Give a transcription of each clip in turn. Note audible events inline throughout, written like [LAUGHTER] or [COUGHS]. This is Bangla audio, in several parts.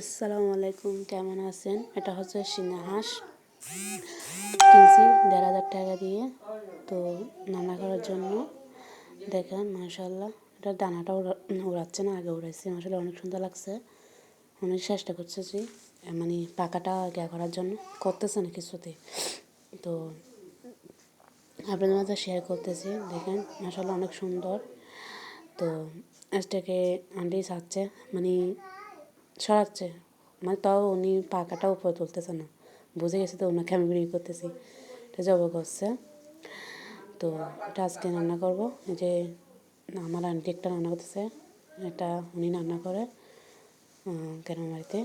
আসসালামু আলাইকুম, কেমন আছেন? এটা হচ্ছে হাঁস। কিনছি দেড় হাজার টাকা দিয়ে। তো রান্না করার জন্য দেখেন মাশাল্লাহ এটা দানাটা উড়াচ্ছে না, আগে উড়াইছে মাশাল্লাহ অনেক সুন্দর লাগছে। অনেক চেষ্টা করতেছি মানে পাকাটা গ্যা করার জন্য। করতেছে না কিছুতে তো আপনাদের মাঝে শেয়ার করতেছি, দেখেন মাশাল্লাহ অনেক সুন্দর। তো আজটাকে আন্টি চাচ্ছে মানে সরাচ্ছে। মানে তাও উনি পাকাটা উপরে তুলতেছে না। বুঝে গেছে তো ওনাকে আমি বিক্রি করতেছি। এটা জব করছে তো এটা আজকে রান্না করব। যে আমার আন্টি একটা রান্না করতেছে। এটা উনি রান্না করে কেন বাড়িতে।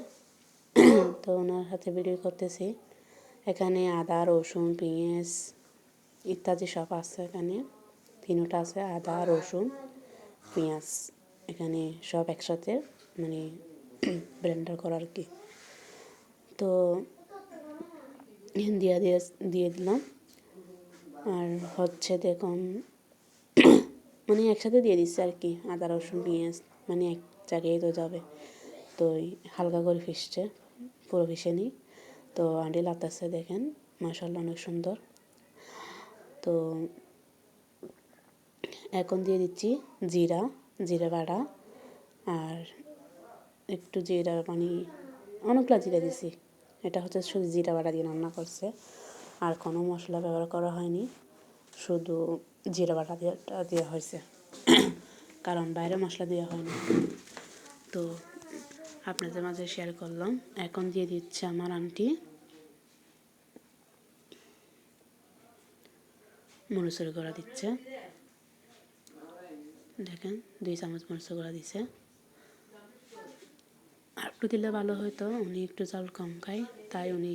তো ওনার হাতে ভিডিও করতেছি। এখানে আদা, রসুন, পেঁয়াজ ইত্যাদি সব আছে এখানে। তিনটা আছে, আদা, রসুন, পেঁয়াজ। এখানে সব একসাথে মানে [CLEARS THROAT] ব্লেন্ডার করা আর কি। তো দিয়ে দিয়ে দিয়ে দিলাম। আর হচ্ছে দেখুন [CLEARS THROAT] মানে একসাথে দিয়ে দিচ্ছে আর কি, আদা, রসুন, পেঁয়াজ মানে এক জায়গায় তো যাবে। তো ওই হালকা করে ফিসছে, পুরো ফিসে নিই তো আন্টি লাতাচ্ছে দেখেন মাসাল্লাহ অনেক সুন্দর। তো এখন দিয়ে দিচ্ছি জিরা জিরা বাটা আর একটু জিরা মানে অনেকগুলো জিরা দিছি। এটা হচ্ছে শুধু জিরা বাটা দিয়ে রান্না করছে। আর কোনো মশলা ব্যবহার করা হয়নি, শুধু জিরা বাটা দিয়ে দেওয়া হয়েছে। কারণ বাইরে মশলা দেওয়া হয়নি তো আপনাদের মাঝে শেয়ার করলাম। এখন দিয়ে দিচ্ছে আমার আন্টি মরিচের গোড়া দিচ্ছে। দেখেন, দুই চামচ মরিচের গোড়া দিচ্ছে একটু দিলে ভালো হতো উনি একটু জাল কম খায়, তাই উনি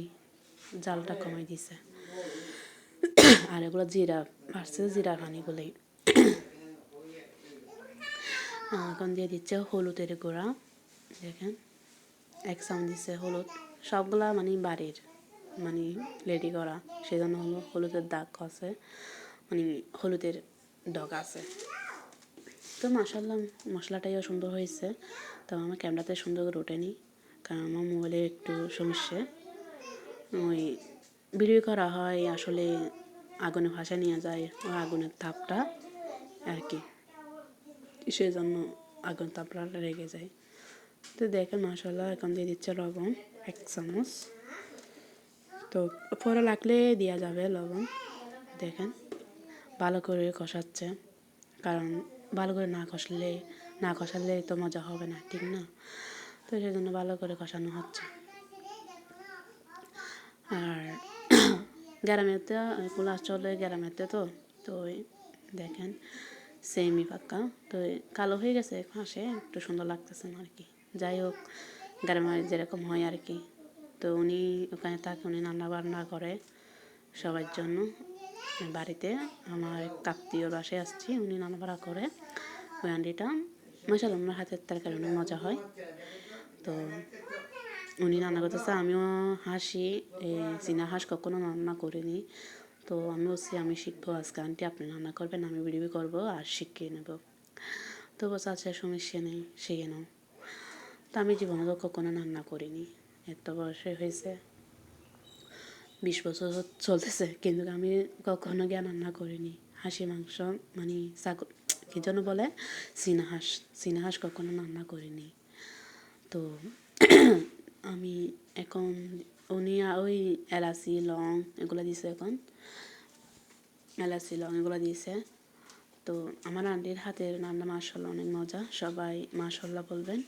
জালটা কমাই দিছে। আর এগুলো জিরা বাড়ছে জিরা পানিগুলোই এখন দিয়ে দিচ্ছে হলুদের গুঁড়া, দেখেন, এক চামচ দিচ্ছে হলুদ। সবগুলা মানে বাড়ির মানে রেডি করা সেই জন্য হলো হলুদের দাগ আছে মানে হলুদের ডগ আছে। তো মাসাল্লাহ মশলাটাইও সুন্দর হয়েছে। তো আমার ক্যামেরাতে সুন্দর করে ওঠেনি, কারণ আমার মোবাইলে একটু সমস্যা। ওই ভিডিও করা হয়, আসলে আগুনে ভাসা নিয়ে যায়, ওই আগুনের তাপটা আর কি। সেই জন্য আগুন তাপটা রেগে যায়। তো দেখেন মশলা এখন দিয়ে দিচ্ছে লবণ, এক চামচ। তো পরে লাগলে দেওয়া যাবে লবণ। দেখেন, ভালো করে কষাচ্ছে, কারণ ভালো করে না কষলে না কষালে তো মজা হবে না, ঠিক না? তো সেই জন্য ভালো করে কষানো হচ্ছে। আর [COUGHS] গ্রামেতে এগুলো চলে গ্রামেতে তো তো দেখেন সেমি পাক্কা। তো কালো হয়ে গেছে হাঁসে একটু সুন্দর লাগতেছে না আর কি। যাই হোক, গ্রামে যেরকম হয় আর কি। তো উনি ওখানে থাকে, উনি রান্না বান্না করে সবার জন্য। বাড়িতে আমার কাকতীয় বাসায় আসছি, উনি রান্না রান্নাবাড়া করে ওই আন্ডিটা মশাল ওনার হাতের তরকারি অনেক মজা হয়। তো উনি রান্না করতেছে, আমিও হাসি চীনা হাঁস কখনো রান্না করিনি। তো আমি বলছি আমি শিখব আজকে। আন্টি, আপনি রান্না করবেন, আমি ভিডিও করব আর শিখিয়ে নেব। তো বলছে আচ্ছা সমস্যা নেই শিখে নাও তো আমি জীবনে তো কখনো রান্না করিনি। এত বয়সে হয়েছে, বিশ বছর চলতেছে, কিন্তু আমি কখনো গিয়ে রান্না করিনি। হাসি, মাংস মানে ছাগল কী যেন বলে? চীনা হাঁস চীনা কখনো রান্না করিনি। তো [CLEARS THROAT] আমি এখন উনি ওই এলাচি লং এগুলো দিছে এখন। এলাচি লং এগুলো দিয়েছে তো আমার আন্টির হাতের রান্না মাসাল্লাহ অনেক মজা, সবাই মাসাল্লাহ বলবেন।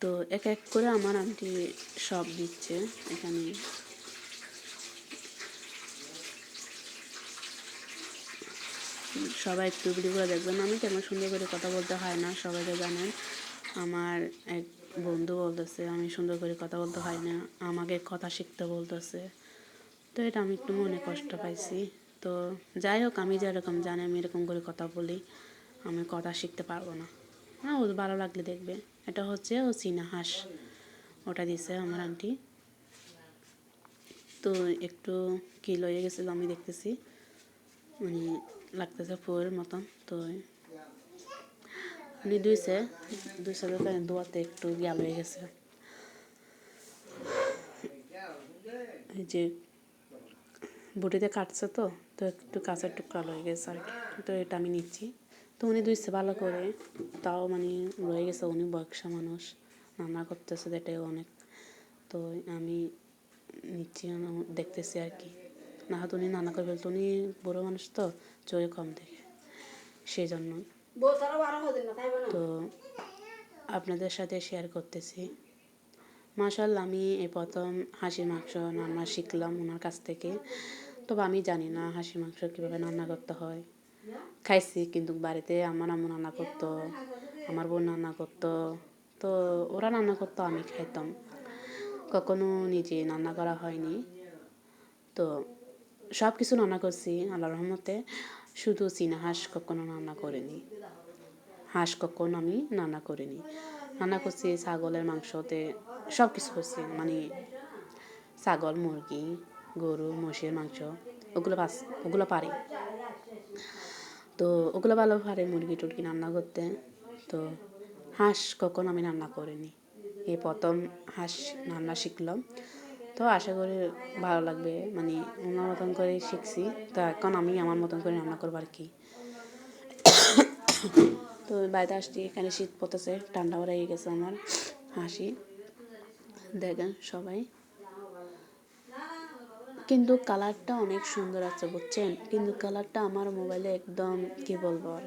তো এক এক করে আমার আন্টি সব দিচ্ছে এখানে। সবাই একটু ভিডিওগুলো দেখবেন। আমি তেমন সুন্দর করে কথা বলতে হয় না, সবাই তো জানেন। আমার এক বন্ধু বলতেছে, আমি সুন্দর করে কথা বলতে হয় না, আমাকে কথা শিখতে বলতেছে। তো এটা আমি একটু মনে কষ্ট পাইছি। তো যাই হোক, আমি যেরকম জানি, আমি এরকম করে কথা বলি, আমি কথা শিখতে পারব না। হ্যাঁ ও ভালো লাগলে দেখবে। এটা হচ্ছে ও চীনা হাঁস, ওটা দিছে আমার আন্টি। তো একটু কিল হয়ে গেছিল আমি দেখতেছি। মানে লাগতেছে ফুয়ের মতন, তো উনি দুইছে দুইছে দেখে দোয়াতে একটু গ্যাল হয়ে গেছে। এই যে বটিতে কাটছে তো তো একটু কাঁচের টুকরা রয়ে গেছে আর তো এটা আমি নিচ্ছি। তো উনি দুইছে ভালো করে, তাও মানে রয়ে গেছে, উনি বয়সা মানুষ, রান্না করতেছে এটাই অনেক। তো আমি নিচ্ছি দেখতেছি আর কি। না হয়তো উনি রান্না করে ফেলতো উনি বুড়ো মানুষ তো চোখে কম দেখে সেই জন্য তো আপনাদের সাথে শেয়ার করতেছি। মাশাল্লাহ আমি এই প্রথম হাঁসির মাংস রান্না শিখলাম ওনার কাছ থেকে। তবে আমি জানি না হাঁসির মাংস কীভাবে রান্না করতে হয়। খাইছি কিন্তু বাড়িতে আমার আম্মু রান্না করতো আমার বোন রান্না করতো। তো ওরা রান্না করতো আমি খাইতাম। কখনো নিজে রান্না করা হয়নি। তো সব কিছু রান্না করছি আল্লাহ রহমতে। শুধু চীনা হাঁস কখনো রান্না করিনি। হাঁস কখনো আমি রান্না করিনি। রান্না করছি ছাগলের মাংসতে সব কিছু করছি। মানে ছাগল, মুরগি, গরু, মহিষের মাংস, ওগুলো পাস ওগুলো পারি। তো ওগুলো ভালো পারে মুরগি টুরগি রান্না করতে। তো হাঁস কখনো আমি রান্না করিনি। এই প্রথম হাঁস রান্না শিখলাম। তো আশা করি ভালো লাগবে মানে ওনার মতন করে শিখছি। তো এখন আমি আমার মতন করে রান্না করব আর কি। তো বাড়িতে আসছি, এখানে শীত পড়তেছে ঠান্ডা হয়ে গেছে আমার, হাসি। দেখেন সবাই। কিন্তু কালারটা অনেক সুন্দর আছে, বুঝছেন? কিন্তু কালারটা আমার মোবাইলে একদম, কি বলব আর,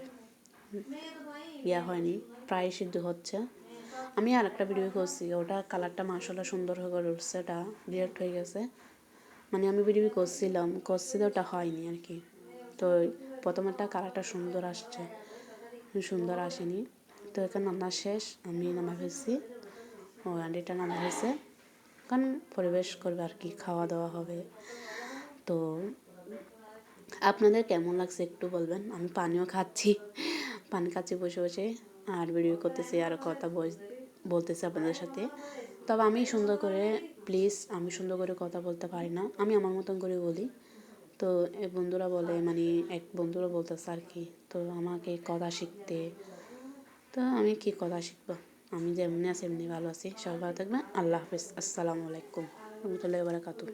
ইয়া হয়নি, প্রায় সিদ্ধ হচ্ছে। আমি আর একটা ভিডিও করছি, ওটা কালারটা মাসাল্লাহ সুন্দর হয়ে উঠছে ওটা ডিরেক্ট হয়ে গেছে। মানে আমি ভিডিও করছিলাম, করছি তো ওটা হয়নি আর কি। তো প্রথমেরটা কালারটা সুন্দর আসছে সুন্দর আসেনি। তো এখানে রান্না শেষ, আমি নামা ফেলছি ও আন্ডিটা নামা হয়েছে কারণ পরিবেশ করবে আর কি, খাওয়া দাওয়া হবে। তো আপনাদের কেমন লাগছে একটু বলবেন? আমি পানিও খাচ্ছি, পানি খাচ্ছি বসে বসে। আর ভিডিও করতেছি, আর কথা বল- বলতেছি আপনাদের সাথে। তবে আমি সুন্দর করে প্লিজ আমি সুন্দর করে কথা বলতে পারি না। আমি আমার মতন করে বলি। তো বন্ধুরা বলে মানে এক বন্ধুরা বলতেছে আর কি, তো আমাকে কথা শিখতে। তো আমি কি কথা শিখব? আমি যেমনি আছি, এমনি ভালো আছি। সবাই ভালো থাকবেন। আল্লাহ হাফিজ। আসসালামু আলাইকুম। রহমতুল্লাহ বারাকাতু